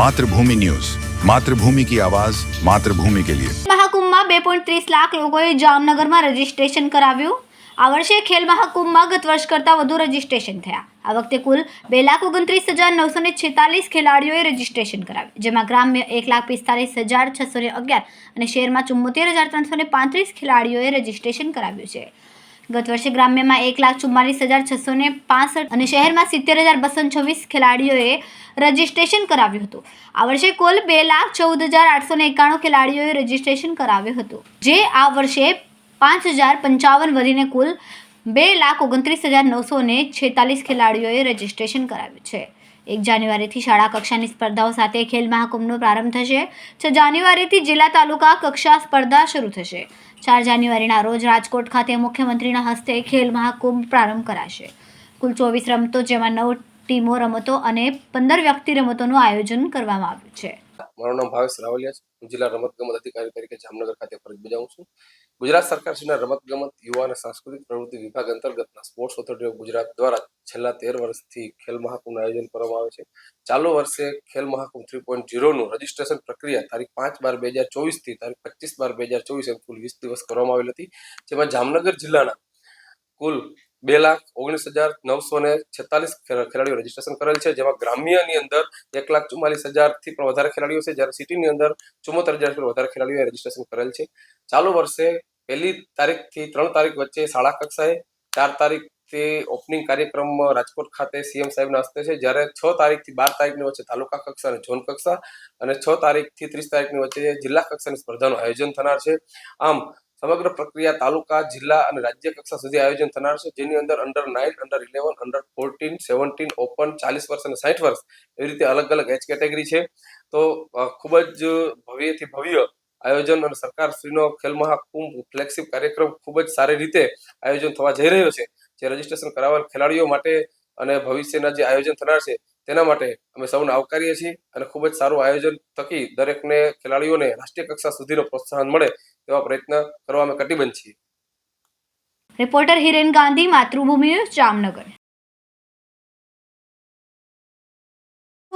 Mathrubhumi news. Mathrubhumi કી આવાજ, માતૃભૂમિ કે લિયે. મહાકુંભમાં બે પોઈન્ટ ત્રીસ લાખ લોકોએ જામનગરમાં રજીસ્ટ્રેશન કરાવ્યું. આ વર્ષે ખેલ મહાકુંભમાં ગત વર્ષ કરતાં વધુ રજીસ્ટ્રેશન થયા. આ વખતે કુલ બે લાખ ઓગણત્રીસ હજાર નવસો ને છેતાલીસ ખેલાડીઓએ રજીસ્ટ્રેશન કરાવ્યું, જેમાં ગ્રામ્ય એક લાખ પિસ્તાલીસ હજાર છસો ને અગિયાર અને શહેરમાં ચુમ્મોતેર હજાર ત્રણસો ને પાંત્રીસ ખેલાડીઓએ રજીસ્ટ્રેશન કરાવ્યું છે. ગત વર્ષે ગ્રામ્યમાં એક લાખ ચુમ્માલીસ હજાર છસો ને પાસઠ અને શહેરમાં સિત્તેર હજાર બસો છવ્વીસ ખેલાડીઓએ રજિસ્ટ્રેશન કરાવ્યું હતું. આ વર્ષે કુલ બે લાખ ચૌદ હજાર આઠસો ને એકાણું ખેલાડીઓએ રજિસ્ટ્રેશન કરાવ્યું હતું. જે આ વર્ષે પાંચ હજાર પંચાવન વધીને કુલ બે લાખ ઓગણત્રીસ હજાર નવસો ને છેતાલીસ ખેલાડીઓએ રજિસ્ટ્રેશન કરાવ્યું છે. એક જાન્યુઆરીથી શાળા કક્ષાની સ્પર્ધાઓ સાથે ખેલ મહાકુંભનો પ્રારંભ થશે, છ જાન્યુઆરીથી જિલ્લા તાલુકા કક્ષા સ્પર્ધા શરૂ થશે. ચાર જાન્યુઆરીના રોજ રાજકોટ ખાતે મુખ્યમંત્રીના હસ્તે ખેલ મહાકુંભ પ્રારંભ કરાશે. કુલ ચોવીસ રમતો, જેમાં નવ ટીમો રમતો અને પંદર વ્યક્તિ રમતોનું આયોજન કરવામાં આવ્યું છે. મારું નામ ભાવેશ રાવલિયા છે. જિલ્લા રમતગમત અધિકારી તરીકે જામનગર ખાતે ફરજ બજાવું છું. ગુજરાત સરકાર શ્રીના રમતગમત, યુવા અને સાંસ્કૃતિક પ્રવૃત્તિ વિભાગ અંતર્ગતના સ્પોર્ટ્સ ઓથોરિટી ઓફ ગુજરાત દ્વારા છેલ્લા તેર વર્ષથી ખેલ મહાકુંભનું આયોજન કરવામાં આવે છે. ચાલુ વર્ષે ખેલ મહાકુંભ થ્રી પોઈન્ટ ઝીરોનું રજીસ્ટ્રેશન પ્રક્રિયા તારીખ પાંચ બાર બે હજાર ચોવીસથી તારીખ પચીસ બાર બે હજાર ચોવીસ એમ કુલ વીસ દિવસ કરવામાં આવેલ હતી. જેમાં જામનગર જિલ્લાના કુલ બે લાખ ઓગણીસ હજાર નવસો ને છેતાલીસ ખેલાડીઓ રજીસ્ટ્રેશન કરેલ છે. જેમાં ગ્રામ્યની અંદર એક લાખ ચુમ્માલીસ હજારથી પણ વધારે ખેલાડીઓ છે. જ્યારે સિટીની અંદર ચુમ્મોતેર હજારથી વધારે ખેલાડીઓએ રજીસ્ટ્રેશન કરેલ છે. ચાલુ વર્ષે પહેલી તારીખથી ત્રણ તારીખ વચ્ચે શાળા કક્ષાએ, ચાર તારીખથી ઓપનિંગ કાર્યક્રમ રાજકોટ ખાતે સીએમ સાહેબના હસ્તે છે. જ્યારે છ તારીખથી બાર તારીખની વચ્ચે તાલુકા કક્ષા અને ઝોન કક્ષા અને છ તારીખથી ત્રીસ તારીખની વચ્ચે જિલ્લા કક્ષાની સ્પર્ધાનું આયોજન થનાર છે. આમ, સમગ્ર પ્રક્રિયા તાલુકા, જિલ્લા અને રાજ્ય કક્ષા સુધી આયોજન થનાર છે. જેની અંદર under nine under eleven under fourteen seventeen open ચાલીસ વર્ષ અને સાઠ વર્ષ એવી રીતે અલગ અલગ એજ કેટેગરી છે. તો ખૂબ જ ભવ્યથી ભવ્ય આયોજન અને સરકારશ્રીનો ખેલ મહાકુંભ ફ્લેગશિપ કાર્યક્રમ ખૂબ જ સારી રીતે આયોજન થવા જઈ રહ્યો છે. જે રજીસ્ટ્રેશન કરાવેલ ખેલાડીઓ માટે અને ભવિષ્યના જે આયોજન થનાર છે, તેના માટે અમે સૌને આવકારીએ છીએ અને ખૂબ જ સારું આયોજન થકી દરેકને ખેલાડીઓને રાષ્ટ્રીય કક્ષા સુધીનો પ્રોત્સાહન મળે તેવા પ્રયત્ન કરવા અમે કટિબદ્ધ છીએ. રિપોર્ટર હિરેન ગાંધી, માતૃભૂમિ જામનગર.